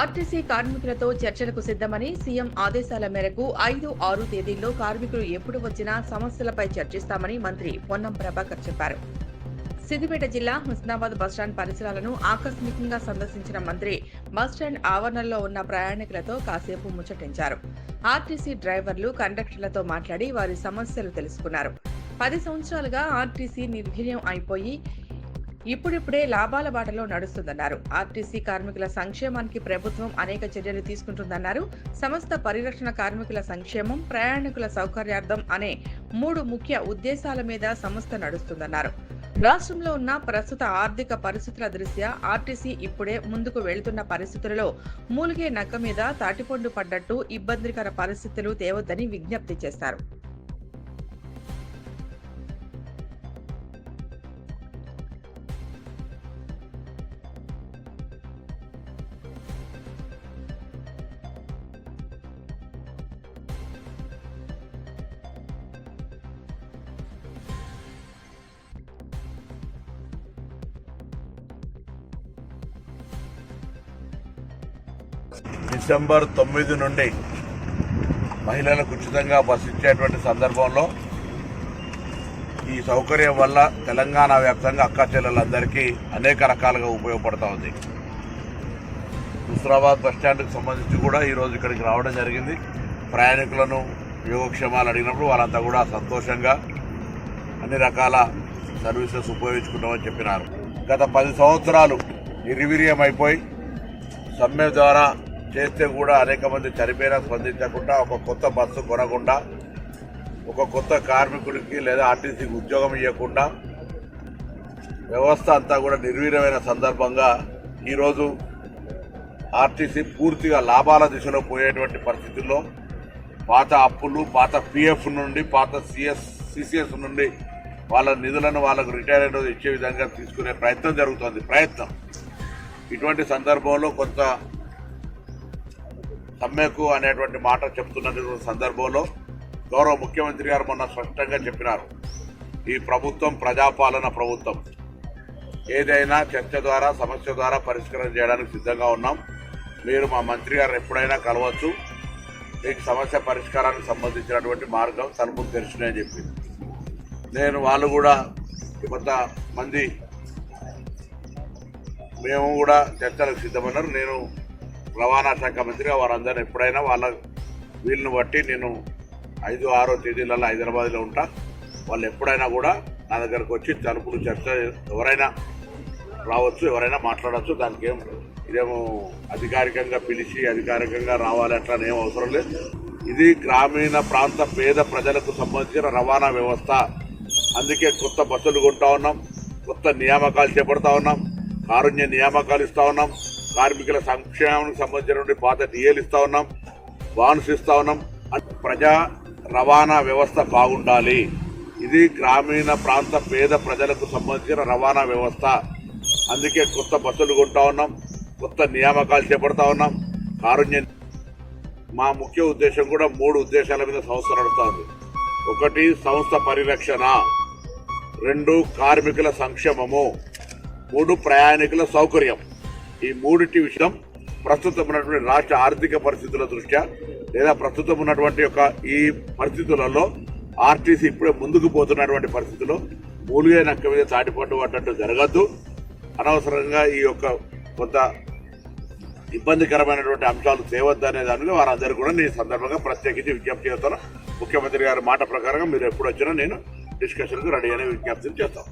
RTC కార్మికులతో చర్చలకు సిద్ధమని సీఎం ఆదేశాల మేరకు ఐదు ఆరు తేదీల్లో కార్మికులు ఎప్పుడు వచ్చినా సమస్యలపై చర్చిస్తామని మంత్రి పొన్నం ప్రభాకర్ చెప్పారు. సిద్దిపేట జిల్లా హుస్నాబాద్ బస్టాండ్ పరిసరాలను ఆకస్మికంగా సందర్శించిన మంత్రి బస్టాండ్ ఆవరణలో ఉన్న ప్రయాణికులతో కాసేపు ముచ్చటించారు. ఆర్టీసీ డ్రైవర్లు కండక్టర్లతో మాట్లాడి వారి సమస్యలు తెలుసుకున్నారు. పది సంవత్సరాలుగా ఆర్టీసీ నిర్వీర్యం అయిపోయి ఇప్పుడిప్పుడే లాభాల బాటలో నడుస్తుందన్నారు. ఆర్టీసీ కార్మికుల సంక్షేమానికి ప్రభుత్వం అనేక చర్యలు తీసుకుంటుందన్నారు. సంస్థ పరిరక్షణ కార్మికుల సంక్షేమం ప్రయాణికుల సౌకర్యార్థం అనే మూడు ముఖ్య ఉద్దేశాల మీద సంస్థ నడుస్తుందన్నారు. రాష్ట్రంలో ఉన్న ప్రస్తుత ఆర్థిక పరిస్థితుల దృష్ట్యా ఆర్టీసీ ఇప్పుడే ముందుకు వెళుతున్న పరిస్థితులలో మూలిగే నక్క మీద తాటిపండు పడ్డట్టు ఇబ్బందికర పరిస్థితులు తేవద్దని విజ్ఞప్తి చేశారు. డిసెంబర్ తొమ్మిది నుండి మహిళలకు ఉచితంగా బస్సు ఇచ్చేటువంటి సందర్భంలో ఈ సౌకర్యం వల్ల తెలంగాణ వ్యాప్తంగా అక్క చెల్లెలందరికీ అనేక రకాలుగా ఉపయోగపడుతూ ఉంది. హుస్రాబాద్ బస్ సంబంధించి కూడా ఈరోజు ఇక్కడికి రావడం జరిగింది. ప్రయాణికులను యోగక్షేమాలు అడిగినప్పుడు వాళ్ళంతా కూడా సంతోషంగా అన్ని రకాల సర్వీసెస్ ఉపయోగించుకుంటామని చెప్పినారు. గత పది సంవత్సరాలు నిర్వీర్యం అయిపోయి సమ్మె ద్వారా చేస్తే కూడా అనేక మంది చనిపోయినా స్పందించకుండా ఒక కొత్త బస్సు కొనకుండా ఒక కొత్త కార్మికుడికి లేదా ఆర్టీసీకి ఉద్యోగం ఇవ్వకుండా వ్యవస్థ అంతా కూడా నిర్వీర్యమైన సందర్భంగా ఈరోజు ఆర్టీసీ పూర్తిగా లాభాల దిశలో పోయేటువంటి పరిస్థితుల్లో పాత అప్పులు పాత పిఎఫ్ నుండి పాత సిఎస్ సిసిఎస్ నుండి వాళ్ళ నిధులను వాళ్ళకు రిటైర్ అయిన రోజు ఇచ్చే విధంగా తీసుకునే ప్రయత్నం జరుగుతుంది. ప్రయత్నం. ఇటువంటి సందర్భంలో కొంత సమ్మెకు అనేటువంటి మాట చెప్తున్నటువంటి సందర్భంలో గౌరవ ముఖ్యమంత్రి గారు మొన్న స్పష్టంగా చెప్పినారు. ఈ ప్రభుత్వం ప్రజాపాలన ప్రభుత్వం. ఏదైనా చర్చ ద్వారా సమస్య ద్వారా పరిష్కారం చేయడానికి సిద్ధంగా ఉన్నాం. మీరు మా మంత్రి గారు ఎప్పుడైనా కలవచ్చు. మీకు సమస్య పరిష్కారానికి సంబంధించినటువంటి మార్గం తలుపులు తెరిచినాయని చెప్పి. నేను వాళ్ళు కూడా కొంతమంది మేము కూడా చర్చలకు సిద్ధమన్నారు. నేను రవాణా శాఖ మంత్రిగా వారందరూ ఎప్పుడైనా వాళ్ళ వీళ్ళని బట్టి నేను ఐదు ఆరో తేదీలలో హైదరాబాద్లో ఉంటా. వాళ్ళు ఎప్పుడైనా కూడా నా దగ్గరకు వచ్చి తలుపులు చర్చ ఎవరైనా రావచ్చు ఎవరైనా మాట్లాడవచ్చు దానికి ఏం ఇదేమో అధికారికంగా పిలిచి అధికారికంగా రావాలి అట్లా ఏం అవసరం లేదు. ఇది గ్రామీణ ప్రాంత పేద ప్రజలకు సంబంధించిన రవాణా వ్యవస్థ. అందుకే కొత్త బస్సులు కొంటా ఉన్నాం కొత్త నియామకాలు చేపడతా ఉన్నాం కారుణ్య నియామకాలు ఇస్తా ఉన్నాం. కార్మికుల సంక్షేమానికి సంబంధించినటువంటి పాత డిఏలు ఇస్తా ఉన్నాం బాన్స్ ఇస్తా ఉన్నాం. ప్రజా రవాణా వ్యవస్థ బాగుండాలి. ఇది గ్రామీణ ప్రాంత పేద ప్రజలకు సంబంధించిన రవాణా వ్యవస్థ. అందుకే కొత్త బస్సులు కొంటా ఉన్నాం కొత్త నియామకాలు చేపడతా ఉన్నాం. కారుణ్య మా ముఖ్య ఉద్దేశం కూడా మూడు ఉద్దేశాల మీద సంస్థ నడుస్తోంది ఒకటి సంస్థ పరిరక్షణ. రెండు కార్మికుల సంక్షేమము. మూడు ప్రయాణికుల సౌకర్యం. ఈ మూడింటి విషయం ప్రస్తుతం ఉన్నటువంటి రాష్ట్ర ఆర్థిక పరిస్థితుల దృష్ట్యా లేదా ప్రస్తుతం ఉన్నటువంటి యొక్క ఈ పరిస్థితులలో ఆర్టీసీ ఇప్పుడే ముందుకు పోతున్నటువంటి పరిస్థితుల్లో మూలిగే నక్క మీద తాటిపట్టు పడ్డట్టు జరగద్దు. అనవసరంగా ఈ యొక్క కొంత ఇబ్బందికరమైనటువంటి అంశాలు తేవద్దనే దానిలో మీద వారందరూ కూడా నేను ఈ సందర్భంగా ప్రత్యేకించి విజ్ఞప్తి చేస్తాను. ముఖ్యమంత్రి గారి మాట ప్రకారంగా మీరు ఎప్పుడు వచ్చినా నేను డిస్కషన్కు రెడీ అనే విజ్ఞప్తిని చేస్తాను.